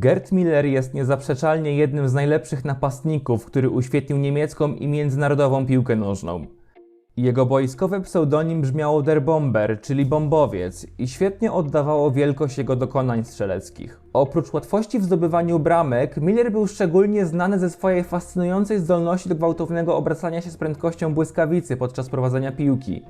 Gerd Miller jest niezaprzeczalnie jednym z najlepszych napastników, który uświetnił niemiecką i międzynarodową piłkę nożną. Jego boiskowe pseudonim brzmiało Der Bomber, czyli bombowiec, i świetnie oddawało wielkość jego dokonań strzeleckich. Oprócz łatwości w zdobywaniu bramek, Miller był szczególnie znany ze swojej fascynującej zdolności do gwałtownego obracania się z prędkością błyskawicy podczas prowadzenia piłki.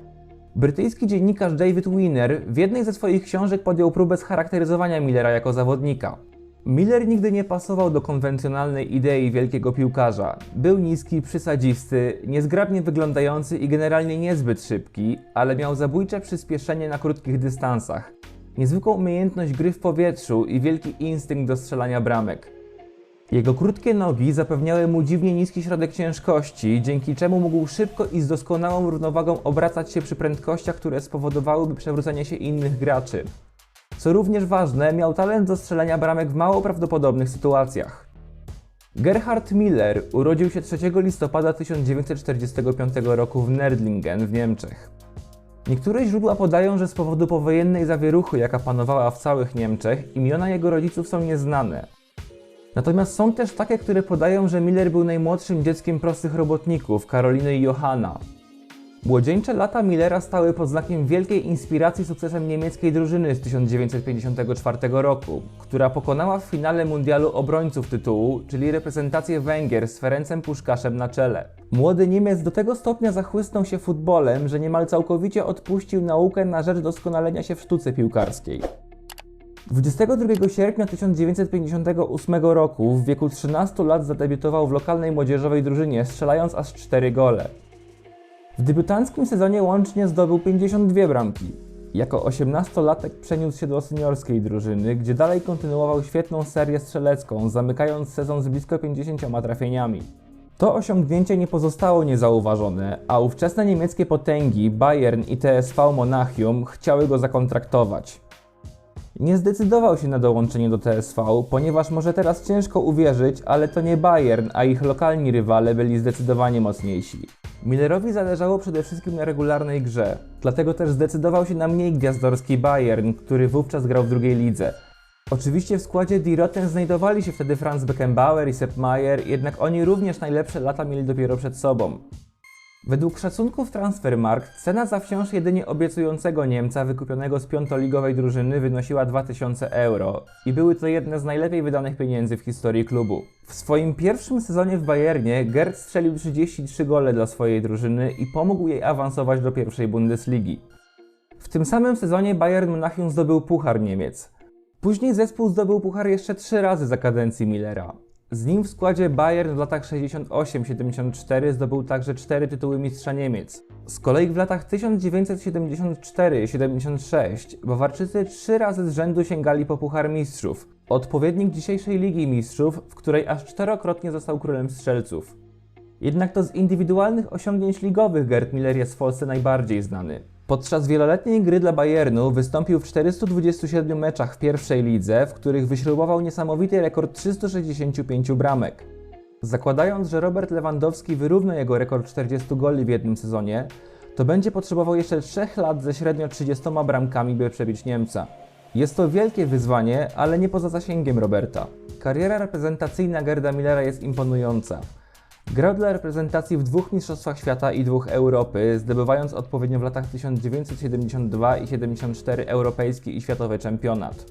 Brytyjski dziennikarz David Winner w jednej ze swoich książek podjął próbę scharakteryzowania Millera jako zawodnika. Miller nigdy nie pasował do konwencjonalnej idei wielkiego piłkarza. Był niski, przysadzisty, niezgrabnie wyglądający i generalnie niezbyt szybki, ale miał zabójcze przyspieszenie na krótkich dystansach, niezwykłą umiejętność gry w powietrzu i wielki instynkt do strzelania bramek. Jego krótkie nogi zapewniały mu dziwnie niski środek ciężkości, dzięki czemu mógł szybko i z doskonałą równowagą obracać się przy prędkościach, które spowodowałyby przewrócenie się innych graczy. Co również ważne, miał talent do strzelania bramek w mało prawdopodobnych sytuacjach. Gerhard Miller urodził się 3 listopada 1945 roku w Nerdlingen w Niemczech. Niektóre źródła podają, że z powodu powojennej zawieruchy, jaka panowała w całych Niemczech, imiona jego rodziców są nieznane. Natomiast są też takie, które podają, że Miller był najmłodszym dzieckiem prostych robotników, Karoliny i Johanna. Młodzieńcze lata Millera stały pod znakiem wielkiej inspiracji sukcesem niemieckiej drużyny z 1954 roku, która pokonała w finale mundialu obrońców tytułu, czyli reprezentację Węgier z Ferencem Puszkaszem na czele. Młody Niemiec do tego stopnia zachłysnął się futbolem, że niemal całkowicie odpuścił naukę na rzecz doskonalenia się w sztuce piłkarskiej. 22 sierpnia 1958 roku w wieku 13 lat zadebiutował w lokalnej młodzieżowej drużynie, strzelając aż 4 gole. W debiutanckim sezonie łącznie zdobył 52 bramki. Jako 18-latek przeniósł się do seniorskiej drużyny, gdzie dalej kontynuował świetną serię strzelecką, zamykając sezon z blisko 50 trafieniami. To osiągnięcie nie pozostało niezauważone, a ówczesne niemieckie potęgi Bayern i TSV Monachium chciały go zakontraktować. Nie zdecydował się na dołączenie do TSV, ponieważ może teraz ciężko uwierzyć, ale to nie Bayern, a ich lokalni rywale byli zdecydowanie mocniejsi. Millerowi zależało przede wszystkim na regularnej grze, dlatego też zdecydował się na mniej gwiazdorski Bayern, który wówczas grał w drugiej lidze. Oczywiście w składzie Die Roten znajdowali się wtedy Franz Beckenbauer i Sepp Maier, jednak oni również najlepsze lata mieli dopiero przed sobą. Według szacunków Transfermarkt cena za wciąż jedynie obiecującego Niemca wykupionego z piątoligowej drużyny wynosiła 2000 euro i były to jedne z najlepiej wydanych pieniędzy w historii klubu. W swoim pierwszym sezonie w Bayernie Gerd strzelił 33 gole dla swojej drużyny i pomógł jej awansować do pierwszej Bundesligi. W tym samym sezonie Bayern Monachium zdobył Puchar Niemiec. Później zespół zdobył puchar jeszcze trzy razy za kadencji Millera. Z nim w składzie Bayern w latach 68-74 zdobył także cztery tytuły mistrza Niemiec. Z kolei w latach 1974-76 Bawarczycy trzy razy z rzędu sięgali po Puchar Mistrzów, odpowiednik dzisiejszej Ligi Mistrzów, w której aż czterokrotnie został królem strzelców. Jednak to z indywidualnych osiągnięć ligowych Gerd Miller jest w Polsce najbardziej znany. Podczas wieloletniej gry dla Bayernu wystąpił w 427 meczach w pierwszej lidze, w których wyśrubował niesamowity rekord 365 bramek. Zakładając, że Robert Lewandowski wyrówna jego rekord 40 goli w jednym sezonie, to będzie potrzebował jeszcze 3 lat ze średnio 30 bramkami, by przebić Niemca. Jest to wielkie wyzwanie, ale nie poza zasięgiem Roberta. Kariera reprezentacyjna Gerda Millera jest imponująca. Grał dla reprezentacji w dwóch Mistrzostwach Świata i dwóch Europy, zdobywając odpowiednio w latach 1972 i 74 europejski i światowy czempionat.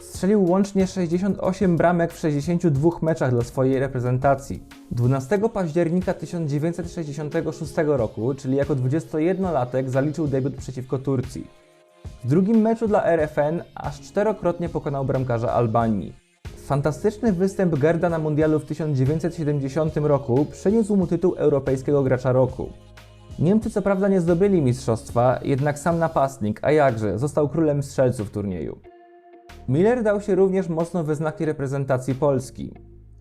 Strzelił łącznie 68 bramek w 62 meczach dla swojej reprezentacji. 12 października 1966 roku, czyli jako 21-latek, zaliczył debiut przeciwko Turcji. W drugim meczu dla RFN aż czterokrotnie pokonał bramkarza Albanii. Fantastyczny występ Gerda na mundialu w 1970 roku przyniósł mu tytuł Europejskiego Gracza Roku. Niemcy co prawda nie zdobyli mistrzostwa, jednak sam napastnik, a jakże, został królem strzelców turnieju. Miller dał się również mocno we znaki reprezentacji Polski.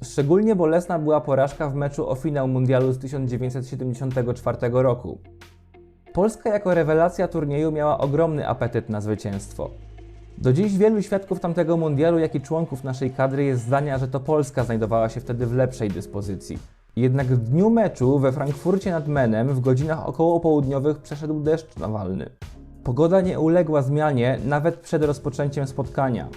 Szczególnie bolesna była porażka w meczu o finał mundialu z 1974 roku. Polska jako rewelacja turnieju miała ogromny apetyt na zwycięstwo. Do dziś wielu świadków tamtego mundialu, jak i członków naszej kadry jest zdania, że to Polska znajdowała się wtedy w lepszej dyspozycji. Jednak w dniu meczu we Frankfurcie nad Menem w godzinach około południowych przeszedł deszcz nawalny. Pogoda nie uległa zmianie nawet przed rozpoczęciem spotkania.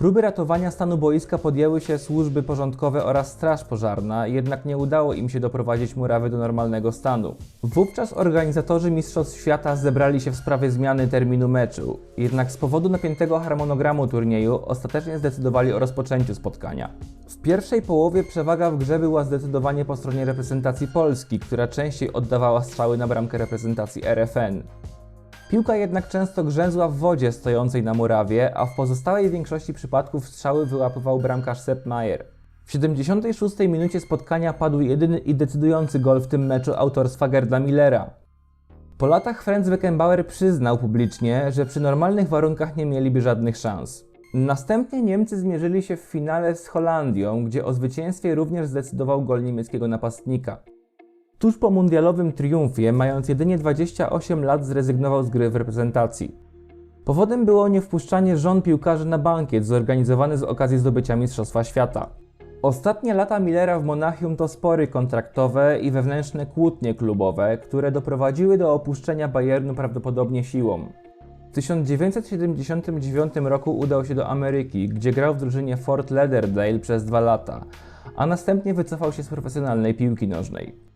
Próby ratowania stanu boiska podjęły się służby porządkowe oraz straż pożarna, jednak nie udało im się doprowadzić murawy do normalnego stanu. Wówczas organizatorzy Mistrzostw Świata zebrali się w sprawie zmiany terminu meczu, jednak z powodu napiętego harmonogramu turnieju ostatecznie zdecydowali o rozpoczęciu spotkania. W pierwszej połowie przewaga w grze była zdecydowanie po stronie reprezentacji Polski, która częściej oddawała strzały na bramkę reprezentacji RFN. Piłka jednak często grzęzła w wodzie stojącej na murawie, a w pozostałej większości przypadków strzały wyłapywał bramkarz Sepp Maier. W 76 minucie spotkania padł jedyny i decydujący gol w tym meczu autorstwa Gerda Millera. Po latach Franz Beckenbauer przyznał publicznie, że przy normalnych warunkach nie mieliby żadnych szans. Następnie Niemcy zmierzyli się w finale z Holandią, gdzie o zwycięstwie również zdecydował gol niemieckiego napastnika. Tuż po mundialowym triumfie, mając jedynie 28 lat, zrezygnował z gry w reprezentacji. Powodem było niewpuszczanie żon piłkarzy na bankiet zorganizowany z okazji zdobycia Mistrzostwa Świata. Ostatnie lata Millera w Monachium to spory kontraktowe i wewnętrzne kłótnie klubowe, które doprowadziły do opuszczenia Bayernu prawdopodobnie siłą. W 1979 roku udał się do Ameryki, gdzie grał w drużynie Fort Lauderdale przez dwa lata, a następnie wycofał się z profesjonalnej piłki nożnej.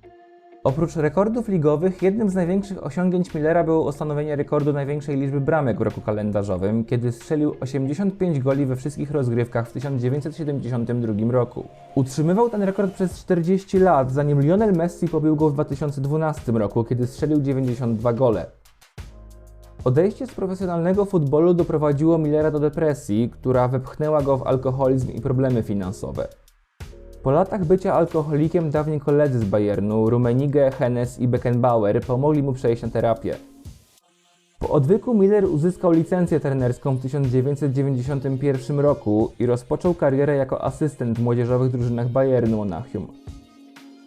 Oprócz rekordów ligowych, jednym z największych osiągnięć Millera było ustanowienie rekordu największej liczby bramek w roku kalendarzowym, kiedy strzelił 85 goli we wszystkich rozgrywkach w 1972 roku. Utrzymywał ten rekord przez 40 lat, zanim Lionel Messi pobił go w 2012 roku, kiedy strzelił 92 gole. Odejście z profesjonalnego futbolu doprowadziło Millera do depresji, która wepchnęła go w alkoholizm i problemy finansowe. Po latach bycia alkoholikiem dawni koledzy z Bayernu, Rummenigge, Hennes i Beckenbauer pomogli mu przejść na terapię. Po odwyku Miller uzyskał licencję trenerską w 1991 roku i rozpoczął karierę jako asystent w młodzieżowych drużynach Bayernu Monachium.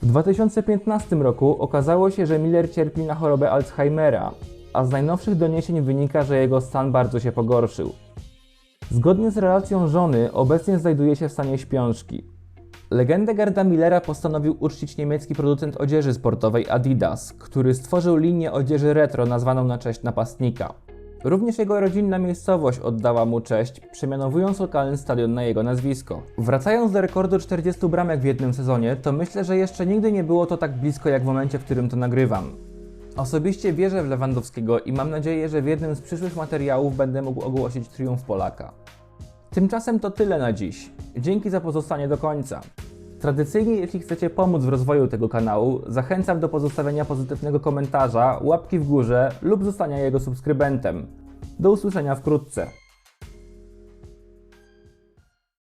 W 2015 roku okazało się, że Miller cierpi na chorobę Alzheimera, a z najnowszych doniesień wynika, że jego stan bardzo się pogorszył. Zgodnie z relacją żony, obecnie znajduje się w stanie śpiączki. Legendę Gerda Millera postanowił uczcić niemiecki producent odzieży sportowej Adidas, który stworzył linię odzieży retro nazwaną na cześć napastnika. Również jego rodzinna miejscowość oddała mu cześć, przemianowując lokalny stadion na jego nazwisko. Wracając do rekordu 40 bramek w jednym sezonie, to myślę, że jeszcze nigdy nie było to tak blisko jak w momencie, w którym to nagrywam. Osobiście wierzę w Lewandowskiego i mam nadzieję, że w jednym z przyszłych materiałów będę mógł ogłosić triumf Polaka. Tymczasem to tyle na dziś. Dzięki za pozostanie do końca. Tradycyjnie, jeśli chcecie pomóc w rozwoju tego kanału, zachęcam do pozostawienia pozytywnego komentarza, łapki w górze lub zostania jego subskrybentem. Do usłyszenia wkrótce.